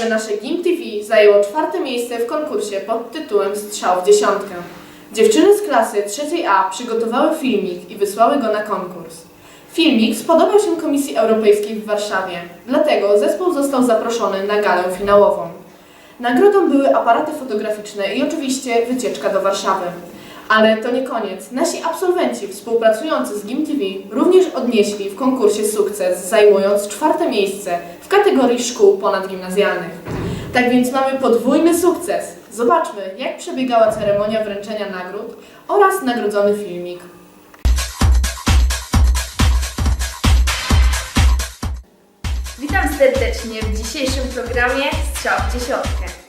Że nasze GIM TV zajęło czwarte miejsce w konkursie pod tytułem Strzał w dziesiątkę. Dziewczyny z klasy trzeciej A przygotowały filmik i wysłały go na konkurs. Filmik spodobał się Komisji Europejskiej w Warszawie, dlatego zespół został zaproszony na galę finałową. Nagrodą były aparaty fotograficzne i oczywiście wycieczka do Warszawy. Ale to nie koniec. Nasi absolwenci współpracujący z GIM TV również odnieśli w konkursie sukces, zajmując czwarte miejsce kategorii szkół ponadgimnazjalnych. Tak więc mamy podwójny sukces. Zobaczmy, jak przebiegała ceremonia wręczenia nagród oraz nagrodzony filmik. Witam serdecznie w dzisiejszym programie Strzał w dziesiątkę.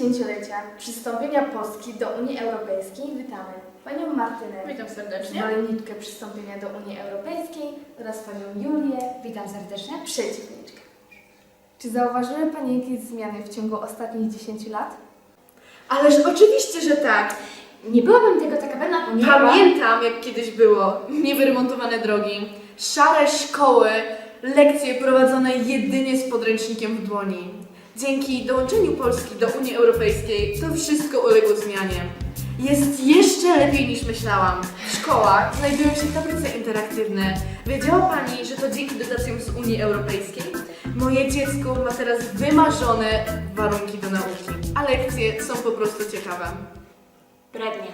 Dziesięciolecia przystąpienia Polski do Unii Europejskiej witamy Panią Martynę, Witam serdecznie. zwolenniczkę przystąpienia do Unii Europejskiej oraz Panią Julię, Witam serdecznie. przeciwniczkę. Czy zauważyły Panie jakieś zmiany w ciągu ostatnich 10 lat? Ależ oczywiście, że tak. Nie byłabym tego taka pewna, ponieważ... Pamiętam, jak kiedyś było. Niewyremontowane drogi, szare szkoły, lekcje prowadzone jedynie z podręcznikiem w dłoni. Dzięki dołączeniu Polski do Unii Europejskiej to wszystko uległo zmianie. Jest jeszcze lepiej niż myślałam. W szkołach znajdują się tablice interaktywne. Wiedziała Pani, że to dzięki dotacjom z Unii Europejskiej? Moje dziecko ma teraz wymarzone warunki do nauki, a lekcje są po prostu ciekawe. Brednie.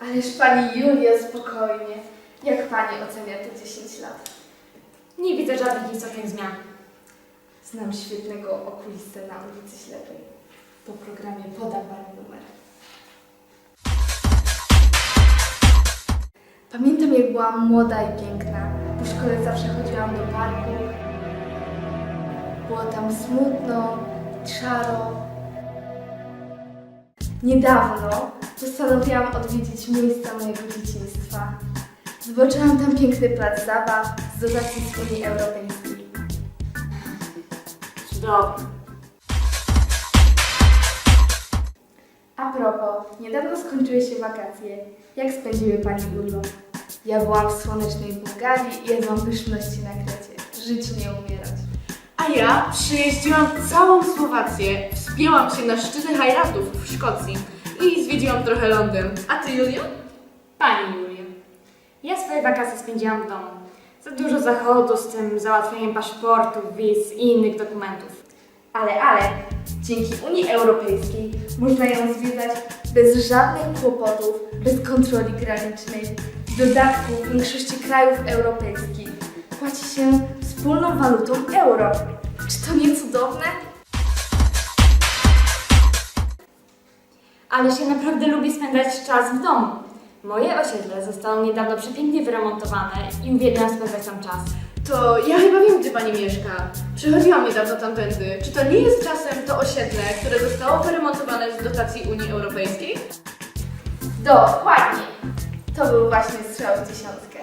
Ależ Pani Julia, spokojnie. Jak Pani ocenia te 10 lat? Nie widzę żadnych istotnych zmian. Znam świetnego okulistę na ulicy Ślepej. Po programie podam Panu numer. Pamiętam jak byłam młoda i piękna. Po szkole zawsze chodziłam do parku. Było tam smutno, szaro. Niedawno postanowiłam odwiedzić miejsca mojego dzieciństwa. Zobaczyłam tam piękny plac zabaw z dotacji z Unii Europejskiej. Cudownie. A propos, niedawno skończyły się wakacje. Jak spędziły Pani urlop? Ja byłam w słonecznej Bułgarii i jadłam pyszności na Krecie. Żyć nie umierać. A ja przejeździłam całą Słowację, wspięłam się na szczyty Hajratów w Szkocji i zwiedziłam trochę Londyn. A ty, Julia? Pani Julia, ja swoje wakacje spędziłam w domu. Za dużo zachodu z tym załatwieniem paszportów, wiz i innych dokumentów. Ale, ale, dzięki Unii Europejskiej można ją zwiedzać bez żadnych kłopotów, bez kontroli granicznej. W dodatku w większości krajów europejskich płaci się wspólną walutą euro. Czy to nie cudowne? Ale się naprawdę lubię spędzać czas w domu. Moje osiedle zostało niedawno przepięknie wyremontowane i uwielbiam spędzać tam czas. To ja chyba wiem, gdzie pani mieszka. Przychodziłam niedawno tamtędy. Czy to nie jest czasem to osiedle, które zostało wyremontowane z dotacji Unii Europejskiej? Dokładnie. To był właśnie strzał w dziesiątkę.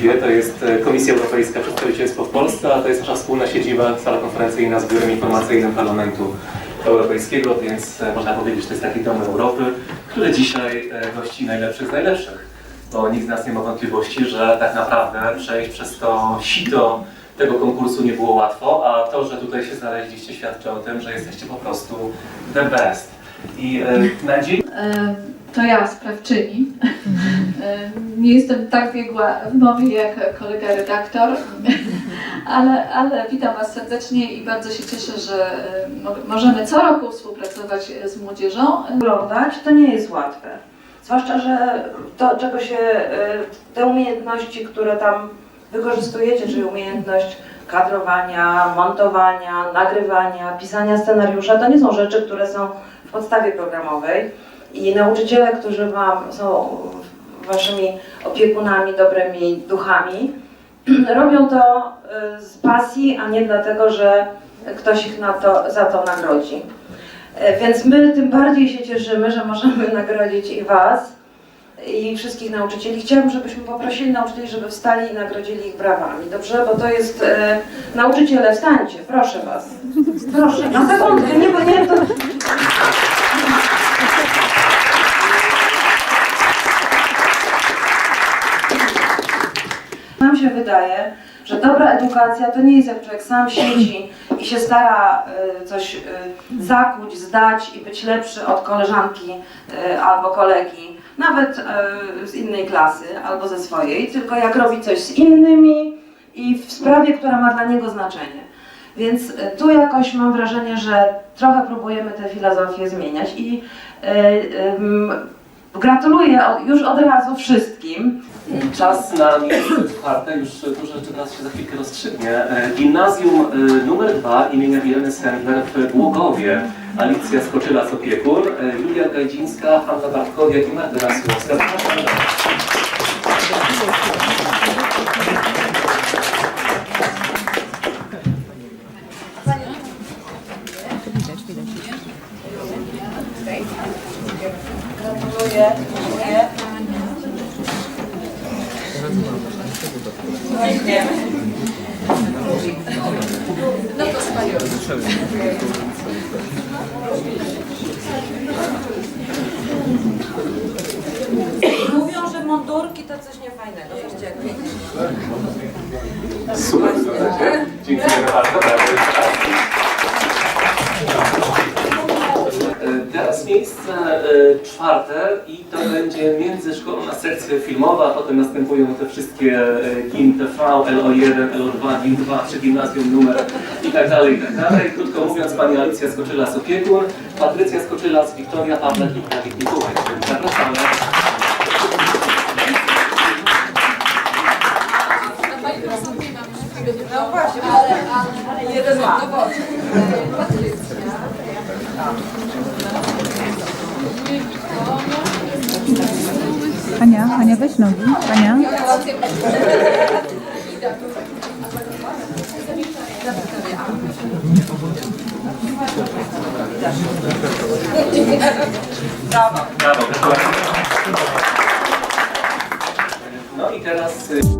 To jest e, Komisja Europejska Przedstawicielstwo w Polsce, a to jest nasza wspólna siedziba, sala konferencyjna z biurem informacyjnym Parlamentu Europejskiego, więc e, można powiedzieć, że to jest taki dom Europy, który dzisiaj e, gości najlepszych z najlepszych. Bo nikt z nas nie ma wątpliwości, że tak naprawdę przejść przez to sito tego konkursu nie było łatwo, a to, że tutaj się znaleźliście świadczy o tym, że jesteście po prostu the best. I e, na dzień E, To ja, sprawczyni. E, Nie jestem tak biegła w mowie jak kolega redaktor, ale, ale witam Was serdecznie i bardzo się cieszę, że e, mo- możemy co roku współpracować e, z młodzieżą. oglądać, to nie jest łatwe. Zwłaszcza, że to, czego się, y, te umiejętności, które tam wykorzystujecie, czyli umiejętność kadrowania, montowania, nagrywania, pisania scenariusza, to nie są rzeczy, które są w podstawie programowej i nauczyciele, którzy wam są waszymi opiekunami, dobrymi duchami, robią to y, z pasji, a nie dlatego, że ktoś ich na to, za to nagrodzi. E, Więc my tym bardziej się cieszymy, że możemy nagrodzić i Was, i wszystkich nauczycieli. Chciałabym, żebyśmy poprosili nauczycieli, żeby wstali i nagrodzili ich brawami, dobrze? Bo to jest... E, nauczyciele, wstańcie, proszę Was. Proszę, na sekundkę, nie, bo nie, to... się wydaje, że dobra edukacja to nie jest jak człowiek sam siedzi i się stara y, coś y, zakuć, zdać i być lepszy od koleżanki y, albo kolegi, nawet z innej klasy albo ze swojej, tylko jak robi coś z innymi i w sprawie, która ma dla niego znaczenie. Więc tu jakoś mam wrażenie, że trochę próbujemy tę filozofię zmieniać i y, ym, gratuluję już od razu wszystkim, Czas na miejsce czwarte, już dużo rzeczy teraz się za chwilkę rozstrzygnie. E, Gimnazjum e, numer 2 imienia Ireny Sendler w Głogowie. Alicja Skoczyla z opiekun, e, Julia Gajdzińska, Hanna Bartkowiak i Martyna Słowska. Zapraszam. Gratuluję. Dziękuję. Dziękujemy. Mówią, że mundurki to coś niefajnego. Pięknie. Super. Dziękujemy bardzo. Teraz miejsce e, czwarte i to będzie międzyszkolna sekcja filmowa, potem następują te wszystkie e, GIM TV, LO1, LO2, GIM 2, czy gimnazjum numer i tak dalej, i tak dalej. Krótko mówiąc, pani Alicja Skoczyla z opiekun, Patrycja Skoczyla z Wiktoria Pawlak i Dawid Mikołaj. Zapraszamy. No właśnie, ale, ale jeden ma. Ania, Ania, weź nogi. Ania. Brawo. Brawo. No i teraz... Y,